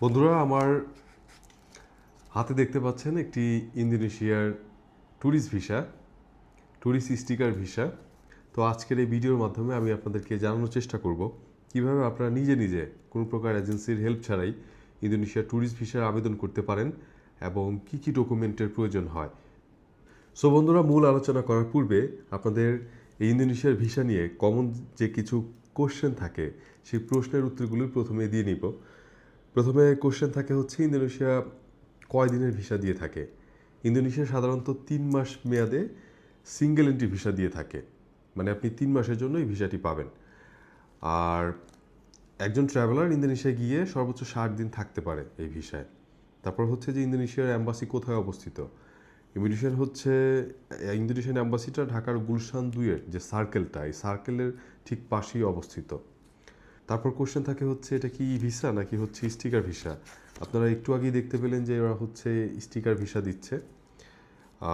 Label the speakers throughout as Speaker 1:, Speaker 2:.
Speaker 1: বন্ধুরা, আমার হাতে দেখতে পাচ্ছেন একটি ইন্দোনেশিয়ার tourist visa, tourist sticker visa. তো আজকের এই ভিডিওর মাধ্যমে আমি আপনাদেরকে জানানোর চেষ্টা করব কীভাবে আপনারা নিজে নিজে কোনো প্রকার এজেন্সির হেল্প ছাড়াই ইন্দোনেশিয়ার ট্যুরিস্ট ভিসার আবেদন করতে পারেন এবং কি কি ডকুমেন্টের প্রয়োজন হয়। সো বন্ধুরা, মূল আলোচনা করার পূর্বে আপনাদের এই ইন্দোনেশিয়ার ভিসা নিয়ে কমন যে কিছু কোশ্চেন থাকে, সেই প্রশ্নের উত্তরগুলো প্রথমে দিয়ে নিব। প্রথমে কোশ্চেন থাকে হচ্ছে ইন্দোনেশিয়া কয় দিনের ভিসা দিয়ে থাকে? ইন্দোনেশিয়া সাধারণত তিন মাস মেয়াদে সিঙ্গেল এন্ট্রি ভিসা দিয়ে থাকে। মানে আপনি তিন মাসের জন্য এই ভিসাটি পাবেন। আর একজন ট্রাভেলার ইন্দোনেশিয়া গিয়ে সর্বোচ্চ ষাট দিন থাকতে পারে এই ভিসায় তারপর হচ্ছে যে ইন্দোনেশিয়ার অ্যাম্বাসি কোথায় অবস্থিত? ইন্দোনেশিয়ান হচ্ছে ইন্দোনেশিয়ান অ্যাম্বাসিটা ঢাকার গুলশান দুইয়ের যে সার্কেলটা এই সার্কেলের ঠিক পাশেই অবস্থিত। তারপর কোশ্চেন থাকে হচ্ছে, এটা কি ভিসা নাকি হচ্ছে স্টিকার ভিসা আপনারা একটু আগেই দেখতে পেলেন যে ওরা হচ্ছে স্টিকার ভিসা দিচ্ছে।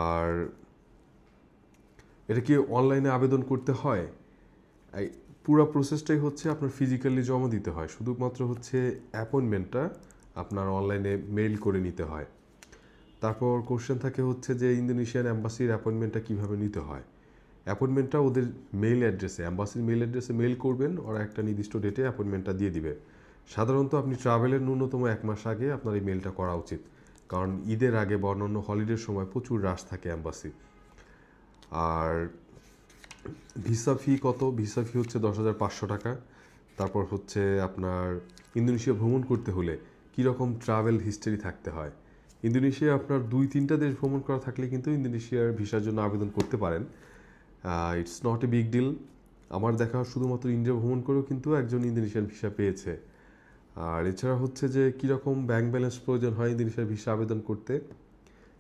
Speaker 1: আর এটা কি অনলাইনে আবেদন করতে হয়? পুরো প্রসেসটাই হচ্ছে আপনার ফিজিক্যালি জমা দিতে হয়। শুধুমাত্র হচ্ছে অ্যাপয়েন্টমেন্টটা আপনার অনলাইনে মেইল করে নিতে হয়। তারপর কোশ্চেন থাকে হচ্ছে যে ইন্দোনেশিয়ান অ্যাম্বাসির অ্যাপয়েন্টমেন্টটা কীভাবে নিতে হয়? অ্যাপয়েন্টমেন্টটা ওদের মেইল অ্যাড্রেসে অ্যাম্বাসির মেইল অ্যাড্রেসে মেইল করবেন, ওরা একটা নির্দিষ্ট ডেটে অ্যাপয়েন্টমেন্টটা দিয়ে দিবে। সাধারণত আপনি ট্রাভেলের ন্যূনতম এক মাস আগে আপনার এই মেলটা করা উচিত। কারণ ঈদের আগে বা অন্যান্য হলিডের সময় প্রচুর রাশ থাকে অ্যাম্বাসি আর ভিসা ফি কত? ভিসা ফি হচ্ছে দশ হাজার পাঁচশো টাকা। তারপর হচ্ছে আপনার ইন্দোনেশিয়া ভ্রমণ করতে হলে কীরকম ট্রাভেল হিস্টোরি থাকতে হয়? ইন্দোনেশিয়া আপনার দুই তিনটা দেশ ভ্রমণ করা থাকলে কিন্তু ইন্দোনেশিয়ার ভিসার জন্য আবেদন করতে পারেন। It's not a big deal আমার দেখা শুধুমাত্র ইন্ডিয়া ভ্রমণ করেও কিন্তু একজন ইন্দোনেশিয়ান ভিসা পেয়েছে। আর এছাড়া হচ্ছে যে কীরকম ব্যাংক ব্যালেন্স প্রয়োজন হয় ইন্দোনেশিয়ার ভিসা আবেদন করতে?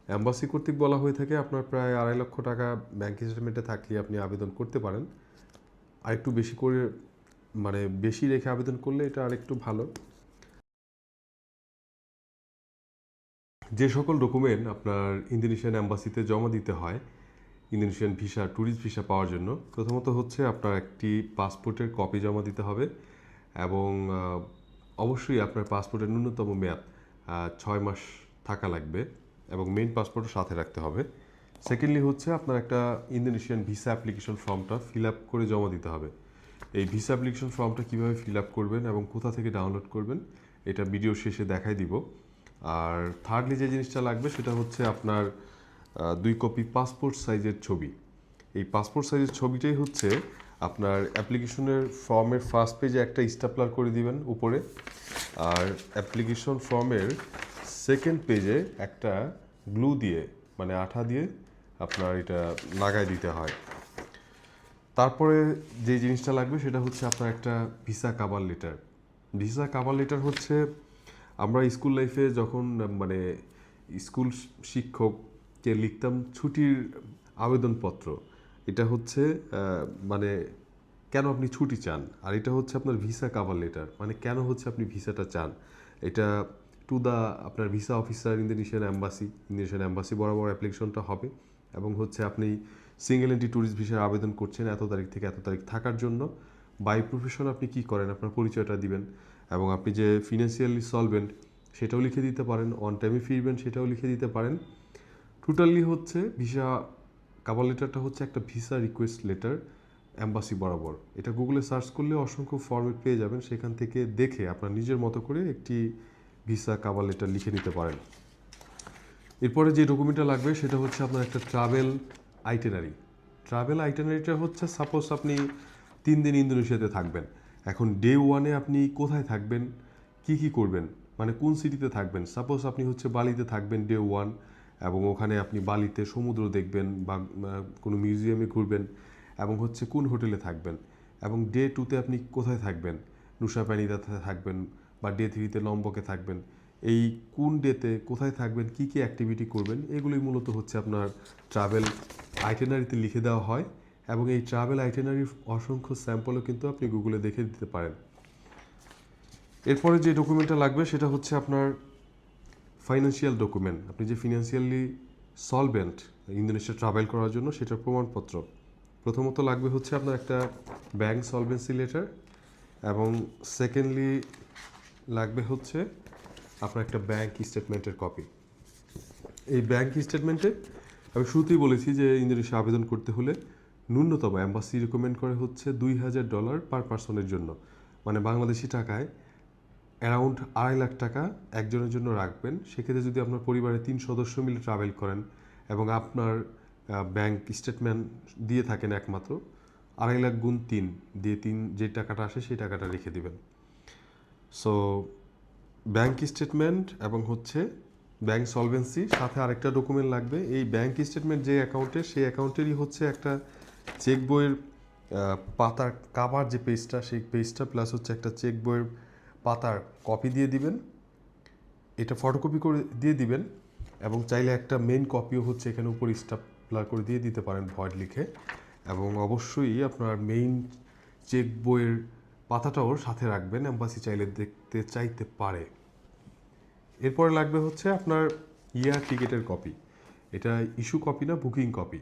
Speaker 1: অ্যাম্বাসি কর্তৃক বলা হয়ে থাকে আপনার প্রায় আড়াই লক্ষ টাকা ব্যাংক স্টেটমেন্টে থাকলে আপনি আবেদন করতে পারেন। আর একটু বেশি করে মানে বেশি রেখে আবেদন করলে এটা আরেকটু ভালো। যে সকল ডকুমেন্ট আপনার ইন্দোনেশিয়ান অ্যাম্বাসিতে জমা দিতে হয় ইন্দোনেশিয়ান ভিসা, ট্যুরিস্ট ভিসা পাওয়ার জন্য। প্রথমত হচ্ছে আপনার একটি পাসপোর্টের কপি জমা দিতে হবে এবং অবশ্যই আপনার পাসপোর্টের ন্যূনতম মেয়াদ ছয় মাস থাকা লাগবে এবং মেইন পাসপোর্টও সাথে রাখতে হবে। সেকেন্ডলি হচ্ছে আপনার একটা ইন্দোনেশিয়ান ভিসা অ্যাপ্লিকেশন ফর্মটা ফিল আপ করে জমা দিতে হবে। এই ভিসা অ্যাপ্লিকেশন ফর্মটা কীভাবে ফিল আপ করবেন এবং কোথা থেকে ডাউনলোড করবেন, এটা ভিডিও শেষে দেখাই দিব। আর থার্ডলি যে জিনিসটা লাগবে সেটা হচ্ছে আপনার দুই কপি পাসপোর্ট সাইজের ছবি। এই পাসপোর্ট সাইজের ছবিটাই হচ্ছে আপনার অ্যাপ্লিকেশনের ফর্মের ফার্স্ট পেজে একটা স্টাপলার করে দিবেন উপরে। আর অ্যাপ্লিকেশন ফর্মের সেকেন্ড পেজে একটা গ্লু দিয়ে মানে আঠা দিয়ে আপনার এটা লাগাই দিতে হয়। তারপরে যে জিনিসটা লাগবে সেটা হচ্ছে আপনার একটা ভিসা কাবার লেটার ভিসা কাবার লেটার হচ্ছে আমরা স্কুল লাইফে যখন মানে স্কুল শিক্ষককে লিখতাম ছুটির আবেদনপত্র। এটা হচ্ছে মানে কেন আপনি ছুটি চান? আর এটা হচ্ছে আপনার ভিসা কাভার লেটার মানে কেন হচ্ছে আপনি ভিসাটা চান? এটা টু দ্য আপনার visa officer Indonesian embassy Indonesian embassy বরাবর অ্যাপ্লিকেশনটা হবে এবং হচ্ছে আপনি সিঙ্গেল এন্টি ট্যুরিস্ট ভিসার আবেদন করছেন এত তারিখ থেকে এত তারিখ থাকার জন্য। বাই প্রফেশন আপনি কি করেন? আপনার পরিচয়টা দিবেন এবং আপনি যে ফিনান্সিয়ালি সলভেন্ট সেটাও লিখে দিতে পারেন অন টাইমে ফিরবেন সেটাও লিখে দিতে পারেন। টোটালি হচ্ছে ভিসা কাভার লেটারটা হচ্ছে একটা ভিসা রিকোয়েস্ট লেটার অ্যাম্বাসি বরাবর। এটা গুগলে সার্চ করলে অসংখ্য ফর্মেট পেয়ে যাবেন, সেখান থেকে দেখে আপনার নিজের মতো করে একটি ভিসা কাবার লেটার লিখে নিতে পারেন। এরপরে যে ডকুমেন্টটা লাগবে, সেটা হচ্ছে আপনার একটা ট্রাভেল আইটেনারি ট্রাভেল আইটেনারিটা হচ্ছে সাপোজ আপনি তিন দিন ইন্দোনেশিয়াতে থাকবেন। এখন ডে ওয়ানে আপনি কোথায় থাকবেন? কি কি করবেন? মানে কোন সিটিতে থাকবেন? সাপোজ আপনি হচ্ছে বালিতে থাকবেন ডে ওয়ান এবং ওখানে আপনি বালিতে সমুদ্র দেখবেন বা কোনো মিউজিয়ামে ঘুরবেন এবং হচ্ছে কোন হোটেলে থাকবেন এবং ডে টুতে আপনি কোথায় থাকবেন? নুসাপ্যানিদাতে থাকবেন বা ডে থ্রিতে লম্বকে থাকবেন। এই কোন ডেতে কোথায় থাকবেন? কি কি অ্যাক্টিভিটি করবেন? এগুলোই মূলত হচ্ছে আপনার ট্রাভেল আইটেনারিতে লিখে দেওয়া হয় এবং এই ট্রাভেল আইটেনারির অসংখ্য স্যাম্পলও কিন্তু আপনি গুগলে দেখে দিতে পারেন। এরপরে যে ডকুমেন্টটা লাগবে সেটা হচ্ছে আপনার ফাইন্যান্সিয়াল ডকুমেন্ট আপনি যে ফিনান্সিয়ালি সলভেন্ট ইন্দোনেশিয়া ট্রাভেল করার জন্য সেটার প্রমাণপত্র, প্রথমত লাগবে হচ্ছে আপনার একটা ব্যাংক সলভেন্সি লেটার এবং সেকেন্ডলি লাগবে হচ্ছে আপনার একটা ব্যাংক স্টেটমেন্টের কপি এই ব্যাংক স্টেটমেন্টে আমি শুরুতেই বলেছি যে ইন্দোনেশিয়া আবেদন করতে হলে ন্যূনতম অ্যাম্বাসি রেকমেন্ড করে হচ্ছে দুই হাজার ডলার পার পার্সনের জন্য মানে বাংলাদেশি টাকায় অ্যারাউন্ড আড়াই লাখ টাকা একজনের জন্য রাখবেন। সেক্ষেত্রে যদি আপনার পরিবারে তিন সদস্য মিলে ট্রাভেল করেন এবং আপনার ব্যাংক স্টেটমেন্ট দিয়ে থাকেন একমাত্র, আড়াই লাখ গুণ তিন দিয়ে তিন, যে টাকাটা আসে সেই টাকাটা রেখে দিবেন। সো ব্যাংক স্টেটমেন্ট এবং হচ্ছে ব্যাংক সলভেন্সি সাথে আরেকটা ডকুমেন্ট লাগবে। এই ব্যাংক স্টেটমেন্ট যে অ্যাকাউন্টে সেই অ্যাকাউন্টেরই হচ্ছে একটা চেক বইয়ের পাতার কাভার যে পেজটা সেই পেজটা প্লাস হচ্ছে একটা চেক বইয়ের পাতার কপি দিয়ে দিবেন। এটা ফটোকপি করে দিয়ে দিবেন এবং চাইলে একটা মেন কপিও হচ্ছে এখানে উপর স্টাপলার করে দিয়ে দিতে পারেন ভয়েড লিখে। এবং অবশ্যই আপনার মেইন চেক বইয়ের পাতাটাও সাথে রাখবেন অ্যাম্বাসি চাইলে দেখতে চাইতে পারে। এরপরে লাগবে হচ্ছে আপনার ইয়ার টিকিটের কপি এটা ইস্যু কপি না বুকিং কপি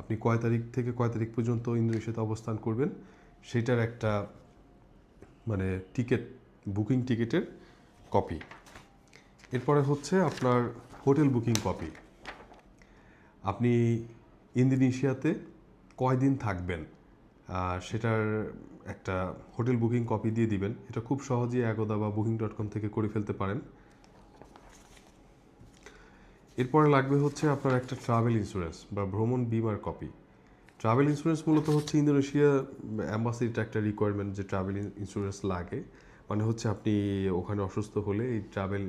Speaker 1: আপনি কয় তারিখ থেকে কয় তারিখ পর্যন্ত ইন্দোনেশিয়াতে অবস্থান করবেন, সেটার একটা মানে টিকিট বুকিং টিকিটের কপি। এরপরে হচ্ছে আপনার হোটেল বুকিং কপি। আপনি ইন্দোনেশিয়াতে কয়দিন থাকবেন? সেটার একটা হোটেল বুকিং কপি দিয়ে দিবেন। এটা খুব সহজেই অ্যাগোদা বা বুকিং ডট কম থেকে করে ফেলতে পারেন। এরপরে লাগবে হচ্ছে আপনার একটা ট্রাভেল ইন্স্যুরেন্স বা ভ্রমণ বিমার কপি। ট্রাভেল ইন্স্যুরেন্স মূলত হচ্ছে ইন্দোনেশিয়া অ্যাম্বাসির একটা রিকোয়ারমেন্ট যে ট্রাভেল ইন্স্যুরেন্স লাগে। মানে হচ্ছে আপনি ওখানে অসুস্থ হলে এই ট্রাভেল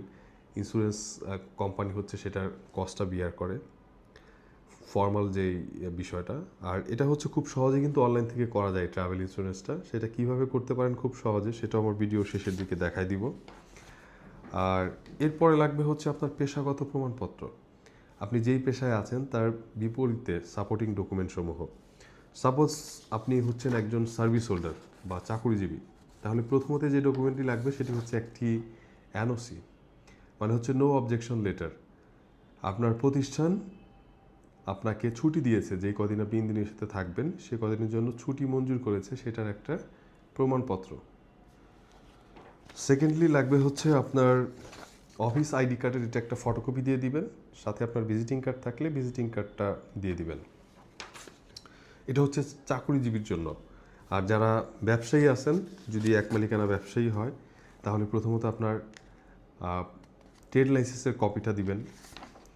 Speaker 1: ইন্স্যুরেন্স কোম্পানি হচ্ছে সেটার কস্টটা বিয়ার করে। ফর্মাল যে বিষয়টা। আর এটা হচ্ছে খুব সহজে কিন্তু অনলাইন থেকে করা যায় ট্রাভেল ইন্স্যুরেন্সটা সেটা কীভাবে করতে পারেন খুব সহজে সেটা আমার ভিডিও শেষের দিকে দেখাই দিব। আর এরপরে লাগবে হচ্ছে আপনার পেশাগত প্রমাণপত্র। আপনি যেই পেশায় আছেন, তার বিপরীতে সাপোর্টিং ডকুমেন্টসমূহ সাপোজ আপনি হচ্ছেন একজন সার্ভিস হোল্ডার বা চাকুরিজীবী। তাহলে প্রথমতে যে ডকুমেন্টটি লাগবে সেটি হচ্ছে একটি এনওসি মানে হচ্ছে নো অবজেকশন লেটার আপনার প্রতিষ্ঠান আপনাকে ছুটি দিয়েছে যে কদিন আপনি সাথে থাকবেন, সে কদিনের জন্য ছুটি মঞ্জুর করেছে, সেটার একটা প্রমাণপত্র। সেকেন্ডলি লাগবে হচ্ছে আপনার অফিস আইডি কার্ডের এটা একটা ফটোকপি দিয়ে দিবেন, সাথে আপনার ভিজিটিং কার্ড থাকলে ভিজিটিং কার্ডটা দিয়ে দিবেন। এটা হচ্ছে চাকুরিজীবীর জন্য। আর যারা ব্যবসায়ী আছেন, যদি এক মালিকানা ব্যবসায়ী হয়, তাহলে প্রথমত আপনার ট্রেড লাইসেন্সের কপিটা দিবেন।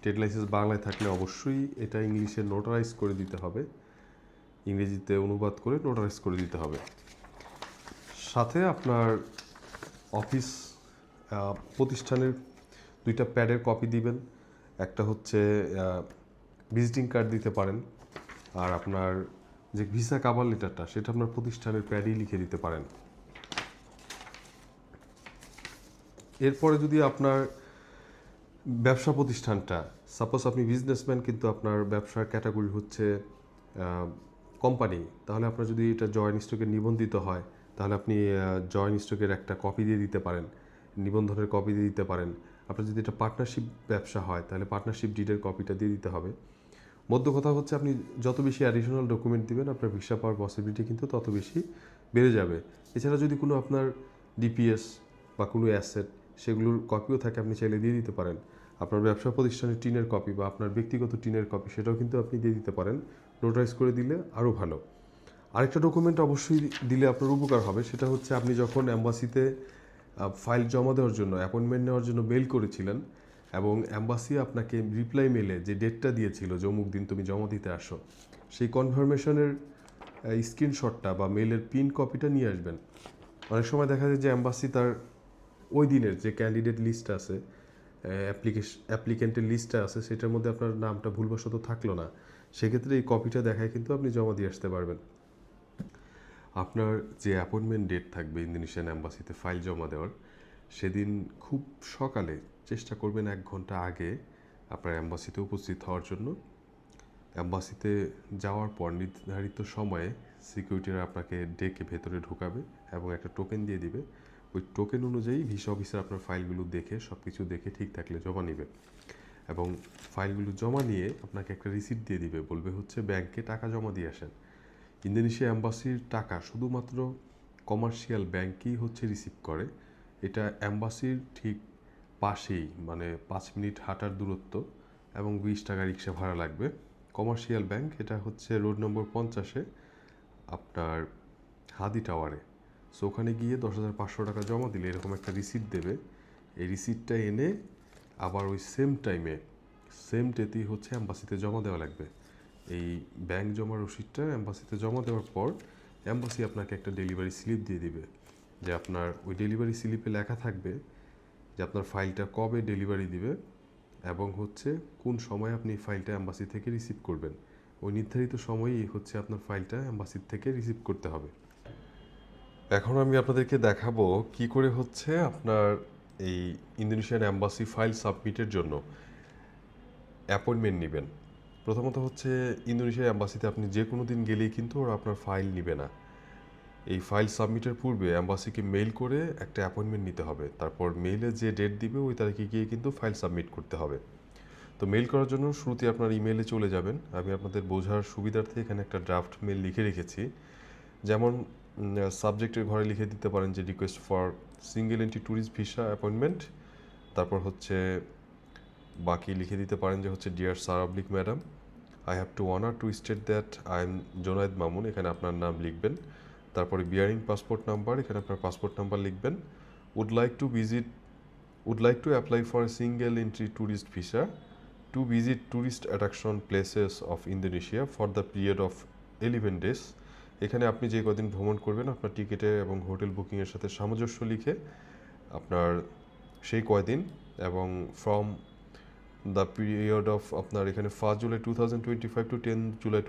Speaker 1: ট্রেড লাইসেন্স বাংলায় থাকলে অবশ্যই এটা ইংলিশে নোটারাইজ করে দিতে হবে। ইংরেজিতে অনুবাদ করে নোটারাইজ করে দিতে হবে। সাথে আপনার অফিস প্রতিষ্ঠানের দুইটা প্যাডের কপি দিবেন। একটা হচ্ছে ভিজিটিং কার্ড দিতে পারেন। আর আপনার যে ভিসা কাভার লেটারটা, সেটা আপনার প্রতিষ্ঠানের প্যাডেই লিখে দিতে পারেন। এরপরে যদি আপনার ব্যবসা প্রতিষ্ঠানটা সাপোজ আপনি বিজনেসম্যান কিন্তু আপনার ব্যবসার ক্যাটাগরি হচ্ছে কোম্পানি তাহলে আপনার যদি এটা জয়েন্ট স্টকে নিবন্ধিত হয়, তাহলে আপনি জয়েন্ট স্টকের একটা কপি দিয়ে দিতে পারেন। নিবন্ধনের কপি দিয়ে দিতে পারেন। আপনার যদি এটা পার্টনারশিপ ব্যবসা হয়, তাহলে পার্টনারশিপ ডিডের কপিটা দিয়ে দিতে হবে। মধ্য কথা হচ্ছে আপনি যত বেশি অ্যাডিশনাল ডকুমেন্ট দিবেন, আপনার ভিসা পাওয়ার পসিবিলিটি কিন্তু তত বেশি বেড়ে যাবে। এছাড়া যদি কোনো আপনার ডিপিএস বা কোনো অ্যাসেট সেগুলোর কপিও থাকে, আপনি চাইলে দিয়ে দিতে পারেন। আপনার ব্যবসা প্রতিষ্ঠানের টিনের কপি বা আপনার ব্যক্তিগত টিনের কপি সেটাও কিন্তু আপনি দিয়ে দিতে পারেন। নোটারাইজ করে দিলে আরও ভালো। আরেকটা ডকুমেন্ট অবশ্যই দিলে আপনার উপকার হবে, সেটা হচ্ছে আপনি যখন অ্যাম্বাসিতে ফাইল জমা দেওয়ার জন্য অ্যাপয়েন্টমেন্ট নেওয়ার জন্য মেল করেছিলেন এবং অ্যাম্বাসি আপনাকে রিপ্লাই মেলে যে ডেটটা দিয়েছিল, যে অমুক দিন তুমি জমা দিতে আসো, সেই কনফার্মেশনের স্ক্রিনশটটা বা মেলের পিন কপিটা নিয়ে আসবেন। অনেক সময় দেখা যায় যে অ্যাম্বাসি তার ওই দিনের যে ক্যান্ডিডেট লিস্ট আছে অ্যাপ্লিকেশন অ্যাপ্লিকেন্টের লিস্টটা আছে, সেটার মধ্যে আপনার নামটা ভুলবশত থাকল না। সেক্ষেত্রে এই কপিটা দেখায় কিন্তু আপনি জমা দিয়ে আসতে পারবেন। আপনার যে অ্যাপয়েন্টমেন্ট ডেট থাকবে ইন্দোনেশিয়ান অ্যাম্বাসিতে ফাইল জমা দেওয়ার, সেদিন খুব সকালে চেষ্টা করবেন এক ঘণ্টা আগে আপনার অ্যাম্বাসিতে উপস্থিত হওয়ার জন্য। অ্যাম্বাসিতে যাওয়ার পর নির্ধারিত সময়ে সিকিউরিটিরা আপনাকে ডেকে ভেতরে ঢোকাবে এবং একটা টোকেন দিয়ে দিবে। ওই টোকেন অনুযায়ী ভিসা অফিসার আপনার ফাইলগুলো দেখে সব কিছু দেখে ঠিক থাকলে জমা নেবে। এবং ফাইলগুলো জমা নিয়ে আপনাকে একটা রিসিপ্ট দিয়ে দিবে, বলবে হচ্ছে, ব্যাংকে টাকা জমা দিয়ে আসেন। ইন্দোনেশিয়া অ্যাম্বাসির টাকা শুধুমাত্র কমার্শিয়াল ব্যাংকই হচ্ছে রিসিভ করে। এটা অ্যাম্বাসির ঠিক পাশেই মানে পাঁচ মিনিট হাঁটার দূরত্ব এবং বিশ টাকা রিক্সা ভাড়া লাগবে। কমার্শিয়াল ব্যাংক, এটা হচ্ছে রোড নম্বর পঞ্চাশে আপনার হাদি টাওয়ারে। সো ওখানে গিয়ে দশ হাজার পাঁচশো টাকা জমা দিলে এরকম একটা রিসিট দেবে। এই রিসিটটা এনে আবার ওই সেম টাইমে, সেম ডেতেই হচ্ছে অ্যাম্বাসিতে জমা দেওয়া লাগবে। এই ব্যাংক জমা রসিদটা অ্যাম্বাসিতে জমা দেওয়ার পর অ্যাম্বাসি আপনাকে একটা ডেলিভারি স্লিপ দিয়ে দিবে। যে আপনার ওই ডেলিভারি স্লিপে লেখা থাকবে যে আপনার ফাইলটা কবে ডেলিভারি দিবে এবং হচ্ছে কোন সময় আপনি ফাইলটা অ্যাম্বাসি থেকে রিসিভ করবেন। ওই নির্ধারিত সময়েই হচ্ছে আপনার ফাইলটা অ্যাম্বাসির থেকে রিসিভ করতে হবে। এখন আমি আপনাদেরকে দেখাবো কি করে হচ্ছে আপনার এই ইন্দোনেশিয়ান অ্যাম্বাসি ফাইল সাবমিটের জন্য অ্যাপয়েন্টমেন্ট নেবেন। প্রথমত হচ্ছে ইন্দোনেশিয়ার অ্যাম্বাসিতে আপনি যে কোনো দিন গেলেই কিন্তু ওরা আপনার ফাইল নেবে না। এই ফাইল সাবমিটের পূর্বে অ্যাম্বাসিকে মেইল করে একটা অ্যাপয়েন্টমেন্ট নিতে হবে। তারপর মেইলে যে ডেট দিবে ওই তারিখে গিয়ে কিন্তু ফাইল সাবমিট করতে হবে। তো মেইল করার জন্য শুরুতে আপনার ইমেইলে চলে যাবেন। আমি আপনাদের বোঝার সুবিধার্থে এখানে একটা ড্রাফট মেল লিখে রেখেছি। যেমন সাবজেক্টের ঘরে লিখে দিতে পারেন যে request for single entry tourist visa appointment. তারপর হচ্ছে বাকি লিখে দিতে পারেন যে হচ্ছে dear সারাবলিক madam I have to honour to state that I am Zonayed Mamun এখানে আপনার নাম লিখবেন। তারপরে বিয়ারিং পাসপোর্ট নাম্বার এখানে আপনার পাসপোর্ট নাম্বার লিখবেন। Would like to visit would like to apply for single entry tourist visa to visit tourist attraction places of Indonesia for the period of eleven days এখানে আপনি যে কদিন ভ্রমণ করবেন, আপনার টিকিটে এবং হোটেল বুকিংয়ের সাথে সামঞ্জস্য লিখে আপনার সেই কয়দিন এবং ফ্রম দ্য পিরিয়ড অফ আপনার এখানে first July two thousand twenty five to ten July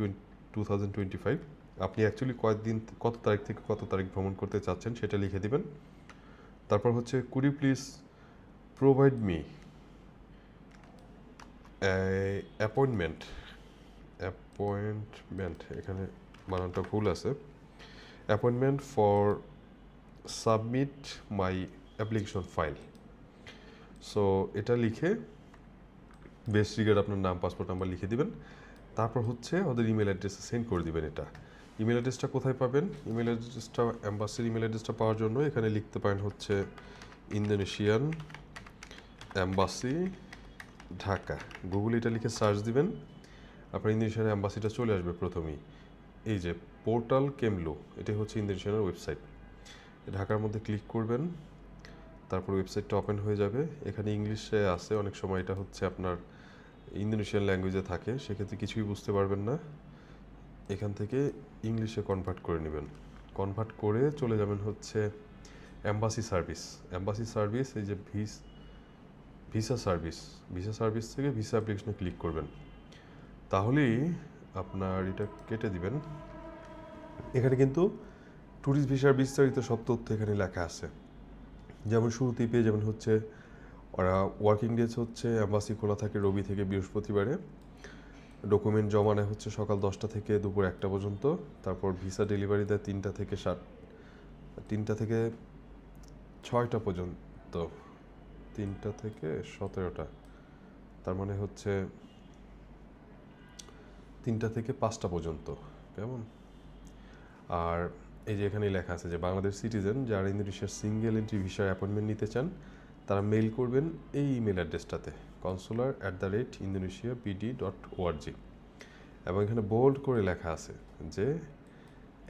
Speaker 1: two thousand twenty five আপনি অ্যাকচুয়ালি কয়েকদিন কত তারিখ থেকে কত তারিখ ভ্রমণ করতে চাচ্ছেন সেটা লিখে দিবেন। তারপর হচ্ছে কুড়ি please provide me appointment appointment এখানে বানানটা ভুল আছে। Appointment for submit my application file so এটা লিখে বেস্ট রিগার্ড আপনার নাম পাসপোর্ট নাম্বার লিখে দিবেন। তারপর হচ্ছে, ওদের ইমেল অ্যাড্রেসে সেন্ড করে দিবেন এটা। ইমেল অ্যাড্রেসটা কোথায় পাবেন? ইমেল অ্যাড্রেসটা অ্যাম্বাসির ইমেল অ্যাড্রেসটা পাওয়ার জন্য এখানে লিখতে পারেন হচ্ছে ইন্দোনেশিয়ান অ্যাম্বাসি ঢাকা গুগল এটা লিখে সার্চ দিবেন। আপনার ইন্দোনেশিয়ান অ্যাম্বাসিটা চলে আসবে প্রথমেই। এই যে পোর্টাল কেমলো এটাই হচ্ছে ইন্দোনেশিয়ানের ওয়েবসাইট ঢাকার মধ্যে ক্লিক করবেন, তারপর ওয়েবসাইটটা ওপেন হয়ে যাবে। এখানে ইংলিশে আছে, অনেক সময় এটা হচ্ছে আপনার ইন্দোনেশিয়ান ল্যাঙ্গুয়েজে থাকে, সেক্ষেত্রে কিছুই বুঝতে পারবেন না। এখান থেকে ইংলিশে কনভার্ট করে নেবেন। কনভার্ট করে চলে যাবেন হচ্ছে অ্যাম্বাসি সার্ভিস অ্যাম্বাসি সার্ভিস এই যে ভিস ভিসা সার্ভিস ভিসা সার্ভিস থেকে ভিসা অ্যাপ্লিকেশনে ক্লিক করবেন। তাহলেই আপনার এটা কেটে দিবেন। এখানে কিন্তু ট্যুরিস্ট ভিসার বিস্তারিত সব তথ্য এখানে লেখা আছে। যেমন শুরুতেই পেয়ে যাবেন হচ্ছে ওরা ওয়ার্কিং ডেজ হচ্ছে অ্যাম্বাসি খোলা থাকে রবি থেকে বৃহস্পতিবারে। ডকুমেন্ট জমা নেয় হচ্ছে সকাল দশটা থেকে দুপুর একটা পর্যন্ত, তারপর ভিসা ডেলিভারি দেয় তিনটা থেকে সাত, তিনটা থেকে ছয়টা পর্যন্ত, তিনটা থেকে সতেরোটা, তার মানে হচ্ছে তিনটা থেকে পাঁচটা পর্যন্ত, কেমন? আর এই যে এখানে লেখা আছে যে বাংলাদেশ সিটিজেন যারা ইন্দোনেশিয়ার সিঙ্গেল এন্ট্রি ভিসার অ্যাপয়েন্টমেন্ট নিতে চান তারা মেইল করবেন এই email অ্যাড্রেসটাতে consular at the rate Indonesia P D dot O R G এবং এখানে বোল্ড করে লেখা আছে যে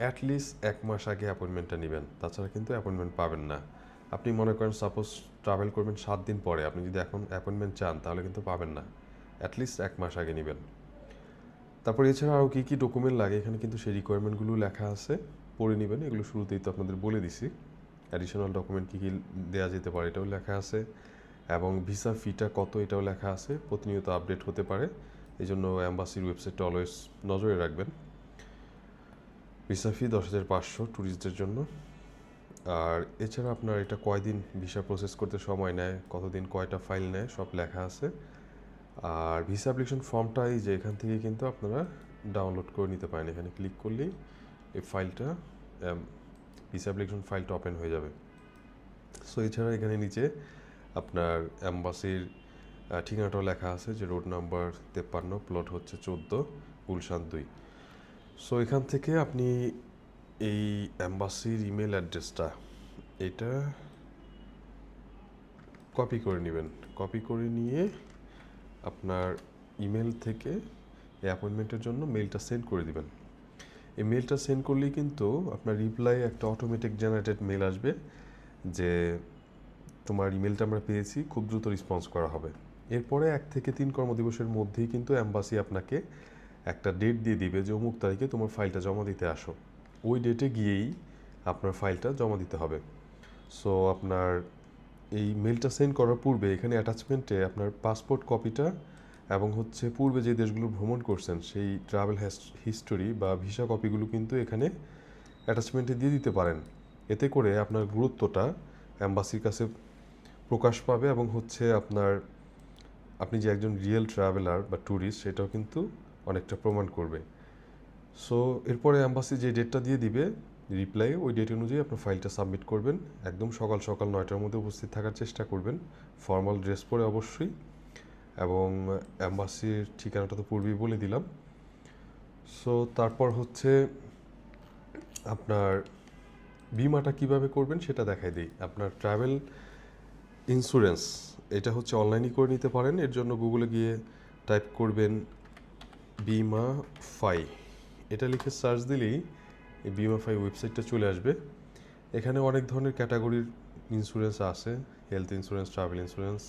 Speaker 1: অ্যাটলিস্ট এক মাস আগে অ্যাপয়েন্টমেন্টটা নেবেন। তাছাড়া কিন্তু অ্যাপয়েন্টমেন্ট পাবেন না। আপনি মনে করেন সাপোজ ট্রাভেল করবেন সাত দিন পরে, আপনি যদি এখন অ্যাপয়েন্টমেন্ট চান, তাহলে কিন্তু পাবেন না। অ্যাটলিস্ট এক মাস আগে নেবেন। তারপর এছাড়া আরও কী কী ডকুমেন্ট লাগে? এখানে কিন্তু সেই রিকোয়ারমেন্টগুলো লেখা আছে। পড়ে নেবেন, এগুলো শুরুতেই তো আপনাদের বলে দিছি। অ্যাডিশনাল ডকুমেন্ট কী কী দেওয়া যেতে পারে এটাও লেখা আছে। এবং ভিসা ফিটা কত এটাও লেখা আছে। প্রতিনিয়ত আপডেট হতে পারে। এই জন্য অ্যাম্বাসির ওয়েবসাইটটা অলওয়েজ নজরে রাখবেন। ভিসা ফি দশ হাজার পাঁচশো ট্যুরিস্টদের জন্য। আর এছাড়া আপনার এটা কয়দিন ভিসা প্রসেস করতে সময় নেয়, কতদিন কয়টা ফাইল নেয়, সব লেখা আছে। আর ভিসা অ্যাপ্লিকেশন ফর্মটাই যে এখান থেকে কিন্তু আপনারা ডাউনলোড করে নিতে পারেন। এখানে ক্লিক করলেই এই ফাইলটা অ্যাপ্লিকেশন ফাইলটা ওপেন হয়ে যাবে। সো এছাড়া এখানে নিচে আপনার অ্যাম্বাসির ঠিকানাটাও লেখা আছে যে রোড নাম্বার তেপ্পান্ন প্লট হচ্ছে চোদ্দ, গুলশান দুই। সো এখান থেকে আপনি এই অ্যাম্বাসির ইমেল অ্যাড্রেসটা এটা কপি করে নেবেন। কপি করে নিয়ে আপনার ইমেল থেকে এই অ্যাপয়েন্টমেন্টের জন্য মেলটা সেন্ড করে দিবেন। এই মেলটা সেন্ড করলেই কিন্তু আপনার রিপ্লাই একটা অটোমেটিক জেনারেটেড মেল আসবে যে তোমার ইমেলটা আমরা পেয়েছি, খুব দ্রুত রেসপন্স করা হবে। এরপরে এক থেকে তিন কর্মদিবসের মধ্যেই কিন্তু অ্যাম্বাসি আপনাকে একটা ডেট দিয়ে দিবে যে অমুক তারিখে তোমার ফাইলটা জমা দিতে আসো। ওই ডেটে গিয়েই আপনার ফাইলটা জমা দিতে হবে। সো আপনার এই মেলটা সেন্ড করার পূর্বে এখানে অ্যাটাচমেন্টে আপনার পাসপোর্ট কপিটা এবং হচ্ছে পূর্বে যে দেশগুলো ভ্রমণ করছেন, সেই ট্রাভেল হিস্টোরি বা ভিসা কপিগুলো কিন্তু এখানে অ্যাটাচমেন্টে দিয়ে দিতে পারেন। এতে করে আপনার গুরুত্বটা অ্যাম্বাসির কাছে প্রকাশ পাবে এবং হচ্ছে আপনার, আপনি যে একজন রিয়েল ট্রাভেলার বা ট্যুরিস্ট সেটাও কিন্তু অনেকটা প্রমাণ করবে। সো এরপরে অ্যাম্বাসি যে ডেটটা দিয়ে দিবে রিপ্লাই ওই ডেট অনুযায়ী আপনার ফাইলটা সাবমিট করবেন। একদম সকাল সকাল নয়টার মধ্যে উপস্থিত থাকার চেষ্টা করবেন। ফর্মাল ড্রেস পরে অবশ্যই এবং অ্যাম্বাসির ঠিকানাটা তো পূর্বেই বলে দিলাম। সো তারপর হচ্ছে আপনার বিমাটা কীভাবে করবেন সেটা দেখাই দিই। আপনার ট্রাভেল ইন্স্যুরেন্স এটা হচ্ছে অনলাইনই করে নিতে পারেন। এর জন্য গুগলে গিয়ে টাইপ করবেন বিমা ফাই এটা লিখে সার্চ দিলেই এই বিমা ফাই ওয়েবসাইটটা চলে আসবে। এখানে অনেক ধরনের ক্যাটাগরির ইন্স্যুরেন্স আছে। হেলথ ইন্স্যুরেন্স ট্রাভেল ইন্স্যুরেন্স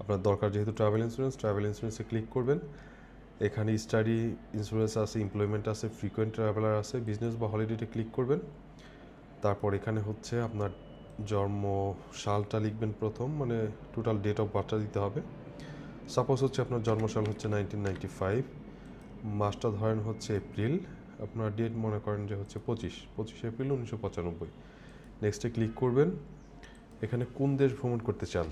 Speaker 1: আপনার দরকার যেহেতু ট্রাভেল ইন্স্যুরেন্স ট্রাভেল ইন্স্যুরেন্সে ক্লিক করবেন। এখানে স্টাডি ইন্স্যুরেন্স আছে এমপ্লয়মেন্ট আছে ফ্রিকোয়েন্ট ট্রাভেলার আছে বিজনেস বা হলিডেতে ক্লিক করবেন। তারপর এখানে হচ্ছে আপনার জন্ম সালটা লিখবেন প্রথম মানে টোটাল ডেট অফ বার্থটা দিতে হবে। সাপোজ হচ্ছে আপনার জন্মসাল হচ্ছে নাইনটিন নাইনটি ফাইভ মাসটা ধরেন হচ্ছে এপ্রিল, আপনার ডেট মনে করেন যে হচ্ছে পঁচিশ পঁচিশ এপ্রিল উনিশশো পঁচানব্বই। নেক্সটে ক্লিক করবেন। এখানে কোন দেশ ভ্রমণ করতে চান?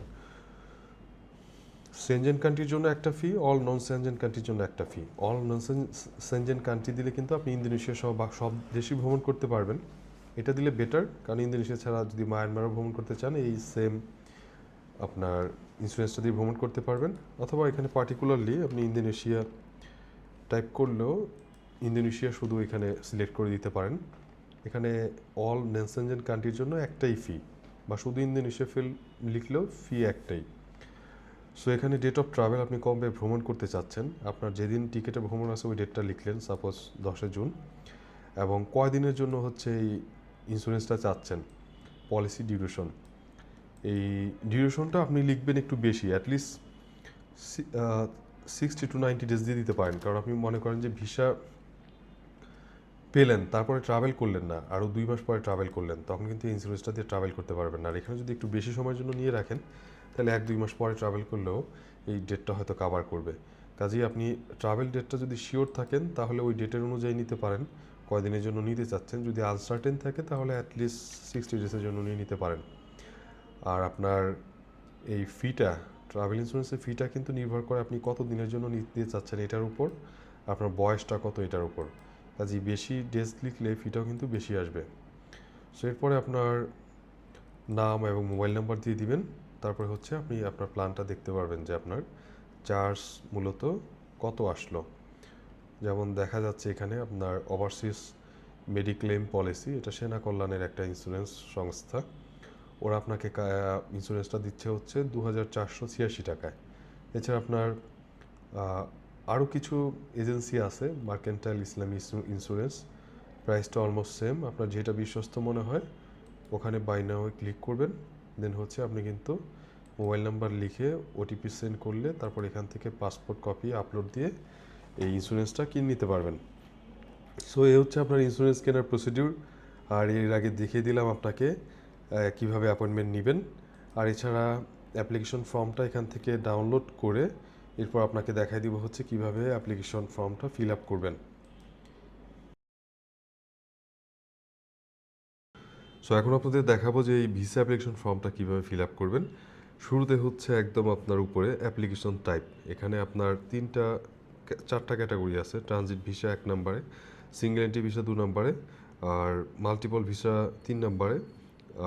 Speaker 1: সেনজেন কান্ট্রির জন্য একটা ফি অল নন সেনজেন কান্ট্রির জন্য একটা fee all non Schengen country দিলে কিন্তু আপনি ইন্দোনেশিয়া সহ বা সব দেশই ভ্রমণ করতে পারবেন। এটা দিলে বেটার কারণ ইন্দোনেশিয়া ছাড়া যদি মায়ানমারও ভ্রমণ করতে চান, এই সেম আপনার ইন্স্যুরেন্সটা দিয়ে ভ্রমণ করতে পারবেন। অথবা এখানে পার্টিকুলারলি আপনি ইন্দোনেশিয়া টাইপ করলেও ইন্দোনেশিয়া শুধু এখানে সিলেক্ট করে দিতে পারেন। এখানে অল নেনসেনজেন কান্ট্রির জন্য একটাই ফি বা শুধু ইন্দোনেশিয়া ফিল লিখলেও ফি একটাই। সো এখানে ডেট অফ ট্রাভেল আপনি কবে ভ্রমণ করতে চাচ্ছেন? আপনার যেদিন টিকিটে ভ্রমণ আছে, ওই ডেটটা লিখলেন সাপোজ দশে জুন। এবং কয় দিনের জন্য হচ্ছে এই ইন্স্যুরেন্সটা চাচ্ছেন? পলিসি ডিউরেশন এই ডিউরেশনটা আপনি লিখবেন একটু বেশি at least sixty to ninety days দিয়ে দিতে পারেন। কারণ আপনি মনে করেন যে ভিসা পেলেন, তারপরে ট্রাভেল করলেন না, আরও দুই মাস পরে ট্রাভেল করলেন, তখন কিন্তু ইন্স্যুরেন্সটা দিয়ে ট্রাভেল করতে পারবেন না। আর এখানে যদি একটু বেশি সময়ের জন্য নিয়ে রাখেন তাহলে এক দুই মাস পরে ট্রাভেল করলেও এই ডেটটা হয়তো কাভার করবে। কাজেই আপনি ট্রাভেল ডেটটা যদি শিওর থাকেন, তাহলে ওই ডেটের অনুযায়ী নিতে পারেন। কয়দিনের জন্য নিতে চাচ্ছেন, যদি আনসার্টেন থাকে, তাহলে অ্যাটলিস্ট সিক্সটি ডেজের জন্য নিয়ে নিতে পারেন। আর আপনার এই ফিটা ট্রাভেল ইন্স্যুরেন্সের ফিটা কিন্তু নির্ভর করে আপনি কত দিনের জন্য নিতে চাচ্ছেন এটার উপর, আপনার বয়সটা কত এটার উপর। কাজেই বেশি ডেজ লিখলে ফিটাও কিন্তু বেশি আসবে। সো এরপরে আপনার নাম এবং মোবাইল নাম্বার দিয়ে দিবেন। তারপরে হচ্ছে আপনি আপনার প্ল্যানটা দেখতে পারবেন যে আপনার চার্জ মূলত কত আসলো। যেমন দেখা যাচ্ছে এখানে আপনার ওভারসিজ মেডিক্লেম পলিসি এটা সেনা কল্যাণের একটা ইন্স্যুরেন্স সংস্থা। ওরা আপনাকে ইন্স্যুরেন্সটা দিচ্ছে হচ্ছে দু হাজার চারশো ছিয়াশি টাকায়। এছাড়া আপনার আরও কিছু এজেন্সি আছে মার্কেন্টাইল ইসলামী ইন্স্যুরেন্স প্রাইসটা অলমোস্ট সেম আপনার যেটা বিশ্বস্ত মনে হয়, ওখানে বাই নাও ক্লিক করবেন। দেন হচ্ছে আপনি কিন্তু মোবাইল নাম্বার লিখে ওটিপি সেন্ড করলে তারপর এখান থেকে পাসপোর্ট কপি আপলোড দিয়ে এই ইন্স্যুরেন্সটা কিনে নিতে পারবেন। সো এ হচ্ছে আপনার ইন্স্যুরেন্স কেনার প্রসিডিউর আর এর আগে দেখিয়ে দিলাম আপনাকে কীভাবে অ্যাপয়েন্টমেন্ট নেবেন। আর এছাড়া অ্যাপ্লিকেশন ফর্মটা এখান থেকে ডাউনলোড করে এরপর আপনাকে দেখাই দিব হচ্ছে কীভাবে অ্যাপ্লিকেশন ফর্মটা ফিল আপ করবেন। সো এখন আপনাদের দেখাবো যে এই ভিসা অ্যাপ্লিকেশন ফর্মটা কীভাবে ফিল আপ করবেন। শুরুতে হচ্ছে একদম আপনার উপরে অ্যাপ্লিকেশন টাইপ এখানে আপনার তিনটা, চারটা ক্যাটাগরি আছে। ট্রানজিট ভিসা এক নম্বরে সিঙ্গেল এন্ট্রি ভিসা দু নম্বরে, আর মাল্টিপল ভিসা তিন নম্বরে,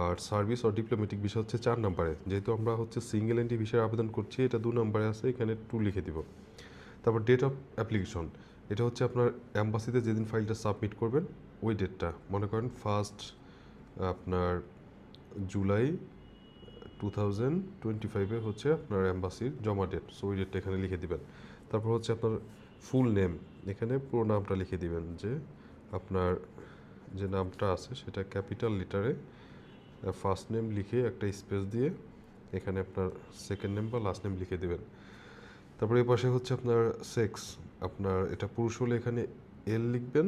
Speaker 1: আর সার্ভিস ও ডিপ্লোমেটিক ভিসা হচ্ছে চার নম্বরে। যেহেতু আমরা হচ্ছে সিঙ্গেল এন্ট্রি ভিসার আবেদন করছি, এটা দু নম্বরে আছে, এখানে টু লিখে দিব। তারপর ডেট অফ অ্যাপ্লিকেশন এটা হচ্ছে আপনার অ্যাম্বাসিতে যেদিন ফাইলটা সাবমিট করবেন, ওই ডেটটা মনে করেন ফার্স্ট আপনার জুলাই টু থাউজেন্ড টোয়েন্টি ফাইভে হচ্ছে আপনার অ্যাম্বাসির জমা ডেট সো ওই ডেটটা এখানে লিখে দিবেন। তারপর হচ্ছে আপনার ফুল নেম এখানে পুরো নামটা লিখে দিবেন যে আপনার যে নামটা আছে, সেটা ক্যাপিটাল লিটারে ফার্স্ট নেম লিখে একটা স্পেস দিয়ে এখানে আপনার সেকেন্ড নেম বা লাস্ট নেম লিখে দেবেন। তারপরে এই পাশে হচ্ছে আপনার সেক্স আপনার এটা পুরুষ হলে এখানে এল লিখবেন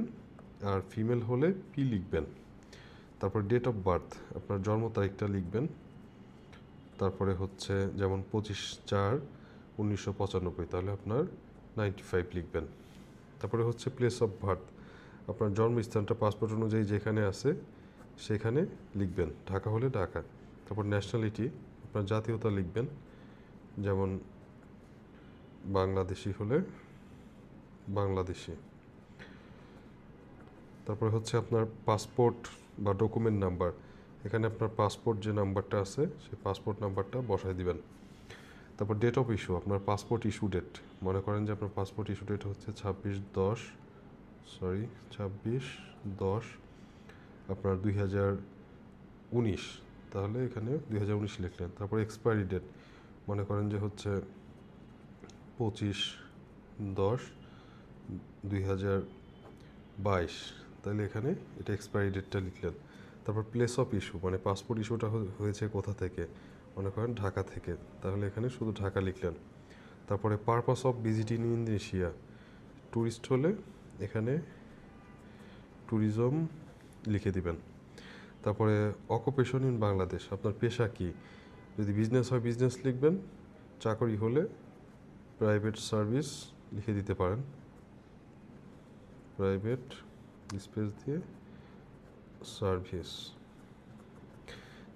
Speaker 1: আর ফিমেল হলে পি লিখবেন। তারপর ডেট অফ বার্থ আপনার জন্ম তারিখটা লিখবেন। তারপরে হচ্ছে যেমন পঁচিশ চার উনিশশো পঁচানব্বই, তাহলে আপনার নাইনটি ফাইভ লিখবেন। তারপরে হচ্ছে প্লেস অফ বার্থ আপনার জন্মস্থানটা পাসপোর্ট অনুযায়ী যেখানে আছে, সেখানে লিখবেন। ঢাকা হলে ঢাকা। তারপর ন্যাশনালিটি আপনার জাতীয়তা লিখবেন। যেমন বাংলাদেশি হলে বাংলাদেশি। তারপরে হচ্ছে আপনার পাসপোর্ট বা ডকুমেন্ট নাম্বার। এখানে আপনার পাসপোর্ট যে নাম্বারটা আছে, সেই পাসপোর্ট নাম্বারটা বসায় দিবেন। তারপর ডেট অফ ইস্যু আপনার পাসপোর্ট ইস্যু ডেট মনে করেন যে আপনার পাসপোর্ট ইস্যু ডেট হচ্ছে ছাব্বিশ দশ সরি ছাব্বিশ দশ, আপনার দুই হাজার উনিশ। তাহলে এখানে দুই হাজার উনিশ লিখলেন। তারপর এক্সপায়ারি ডেট মনে করেন যে হচ্ছে পঁচিশ দশ দুই হাজার বাইশ। তাহলে এখানে এটা এক্সপায়ারি ডেটটা লিখলেন। তারপর প্লেস অফ ইস্যু মানে পাসপোর্ট ইস্যুটা হয়েছে কোথা থেকে? মনে করেন ঢাকা থেকে। তাহলে এখানে শুধু ঢাকা লিখলেন। তারপরে purpose of visiting Indonesia tourist হলে এখানে ট্যুরিজম লিখে দিবেন। তারপরে অকুপেশন ইন বাংলাদেশ আপনার পেশা কি? যদি বিজনেস হয় বিজনেস লিখবেন, চাকরি হলে প্রাইভেট সার্ভিস লিখে দিতে পারেন। প্রাইভেট স্পেস দিয়ে সার্ভিস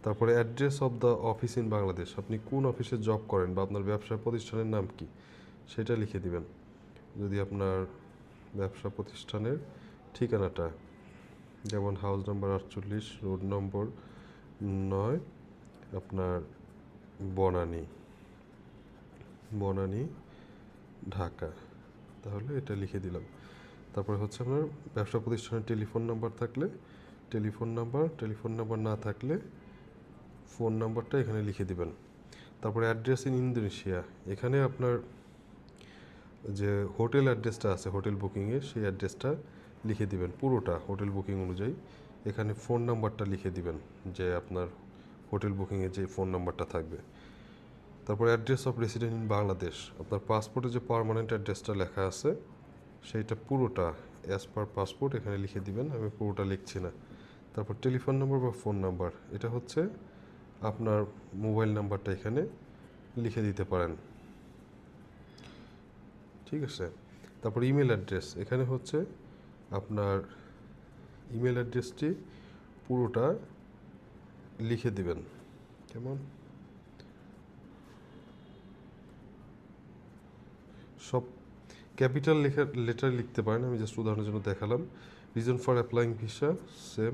Speaker 1: তারপরে address of the office in Bangladesh আপনি কোন অফিসে জব করেন বা আপনার ব্যবসা প্রতিষ্ঠানের নাম কি, সেটা লিখে দিবেন। যদি আপনার ব্যবসা প্রতিষ্ঠানের ঠিকানাটা, যেমন হাউস নম্বর আটচল্লিশ রোড নম্বর নয়, আপনার বনানী বনানী, ঢাকা। তাহলে এটা লিখে দিলাম। তারপরে হচ্ছে আপনার ব্যবসা প্রতিষ্ঠানের টেলিফোন নাম্বার থাকলে, টেলিফোন নাম্বার টেলিফোন নাম্বার না থাকলে ফোন নাম্বারটা এখানে লিখে দিবেন। তারপরে অ্যাড্রেস ইন ইন্দোনেশিয়া, এখানে আপনার যে হোটেল অ্যাড্রেসটা আছে, হোটেল বুকিংয়ে সেই অ্যাড্রেসটা লিখে দিবেন, পুরোটা হোটেল বুকিং অনুযায়ী। এখানে ফোন নাম্বারটা লিখে দিবেন যে আপনার হোটেল বুকিংয়ে যে ফোন নাম্বারটা থাকবে। তারপর address of resident in Bangladesh, আপনার পাসপোর্টে যে পার্মানেন্ট অ্যাড্রেসটা লেখা আছে সেইটা পুরোটা অ্যাজ পার পাসপোর্ট এখানে লিখে দিবেন, আমি পুরোটা লিখছি না। তারপর টেলিফোন নাম্বার বা ফোন নাম্বার এটা হচ্ছে আপনার মোবাইল নাম্বারটা এখানে লিখে দিতে পারেন। ঠিক আছে? তারপর ইমেল অ্যাড্রেস এখানে হচ্ছে আপনার ইমেল অ্যাড্রেসটি পুরোটা লিখে দিবেন। কেমন? সব ক্যাপিটাল লেখার লেটার লিখতে পারেন, আমি জাস্ট উদাহরণের জন্য দেখালাম। Reason for applying visa same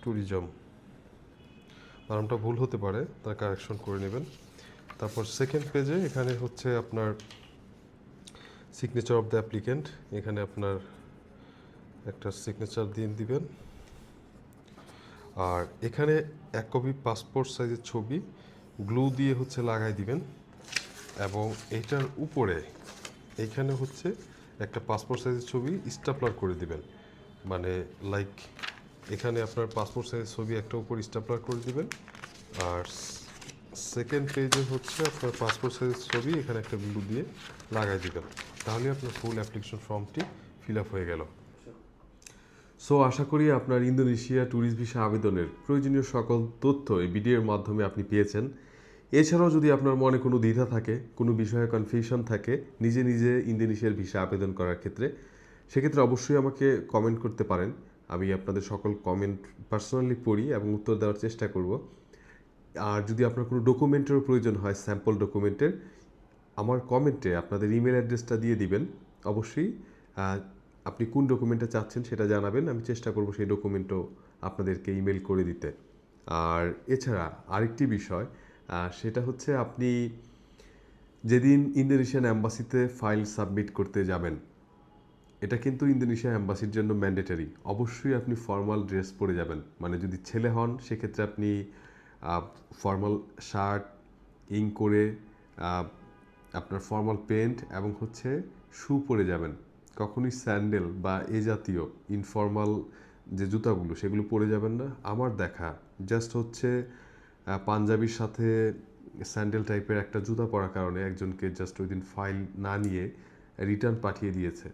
Speaker 1: tourism নামটা ভুল হতে পারে, তার কারেকশন করে নেবেন। তারপর সেকেন্ড পেজে এখানে হচ্ছে আপনার সিগনেচার অফ দ্য অ্যাপ্লিকেন্ট এখানে আপনার একটা সিগনেচার দিয়ে দিবেন। আর এখানে এক কপি পাসপোর্ট সাইজের ছবি গ্লু দিয়ে হচ্ছে লাগাই দিবেন। এবং এটার উপরে এইখানে হচ্ছে একটা পাসপোর্ট সাইজের ছবি স্টাপলার করে দিবেন। মানে লাইক এখানে আপনার পাসপোর্ট সাইজের ছবি একটা উপর স্টাপলার করে দিবেন। আর সেকেন্ড পেজে হচ্ছে আপনার পাসপোর্ট সাইজের ছবি এখানে একটা গ্লু দিয়ে লাগাই দিবেন। তাহলে আপনার ফুল অ্যাপ্লিকেশন ফর্মটি ফিল আপ হয়ে গেল। সো আশা করি আপনার ইন্দোনেশিয়া ট্যুরিস্ট ভিসা আবেদনের প্রয়োজনীয় সকল তথ্য এই ভিডিওর মাধ্যমে আপনি পেয়েছেন। এছাড়াও যদি আপনার মনে কোনো দ্বিধা থাকে, কোনো বিষয়ে কনফিউশন থাকে, নিজে নিজে ইন্দোনেশিয়ার ভিসা আবেদন করার ক্ষেত্রে, সেক্ষেত্রে অবশ্যই আমাকে কমেন্ট করতে পারেন। আমি আপনাদের সকল কমেন্ট পার্সোনালি পড়ি এবং উত্তর দেওয়ার চেষ্টা করব। আর যদি আপনার কোনো ডকুমেন্টেরও প্রয়োজন হয় স্যাম্পল ডকুমেন্টের আমার কমেন্টে আপনাদের ইমেল অ্যাড্রেসটা দিয়ে দিবেন। অবশ্যই আপনি কোন ডকুমেন্টটা চাচ্ছেন সেটা জানাবেন। আমি চেষ্টা করব সেই ডকুমেন্টও আপনাদেরকে ইমেল করে দিতে। আর এছাড়া আরেকটি বিষয় সেটা হচ্ছে আপনি যেদিন ইন্দোনেশিয়ান অ্যাম্বাসিতে ফাইল সাবমিট করতে যাবেন, এটা কিন্তু ইন্দোনেশিয়া অ্যাম্বাসির জন্য ম্যান্ডেটারি। অবশ্যই আপনি ফর্মাল ড্রেস পরে যাবেন। মানে যদি ছেলে হন, সেক্ষেত্রে আপনি ফর্মাল শার্ট, ইং করে আপনার ফর্মাল প্যান্ট এবং হচ্ছে শু পরে যাবেন। কখনোই স্যান্ডেল বা এ জাতীয় ইনফর্মাল যে জুতাগুলো, সেগুলো পরে যাবেন না। আমার দেখা, জাস্ট হচ্ছে পাঞ্জাবির সাথে স্যান্ডেল টাইপের একটা জুতা পরার কারণে একজনকে জাস্ট ওই দিন ফাইল না নিয়ে রিটার্ন পাঠিয়ে দিয়েছে।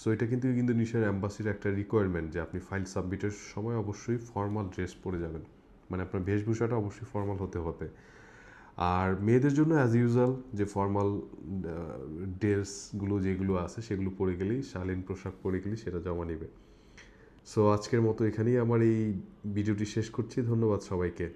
Speaker 1: সো এটা কিন্তু ইন্দোনেশিয়ার অ্যাম্বাসির একটা রিকোয়ারমেন্ট যে আপনি ফাইল সাবমিটের সময় অবশ্যই ফর্মাল ড্রেস পরে যাবেন। মানে আপনার বেশভূষাটা অবশ্যই ফর্মাল হতে হবে। আর মেয়েদের জন্য অ্যাজ ইউজুয়াল যে ফর্মাল ড্রেসগুলো যেগুলো আছে সেগুলো পরে গেলেই, শালীন পোশাক পরে গেলেই সেটা জমা নেবে। সো আজকের মতো এখানেই আমার এই ভিডিওটি শেষ করছি। ধন্যবাদ সবাইকে।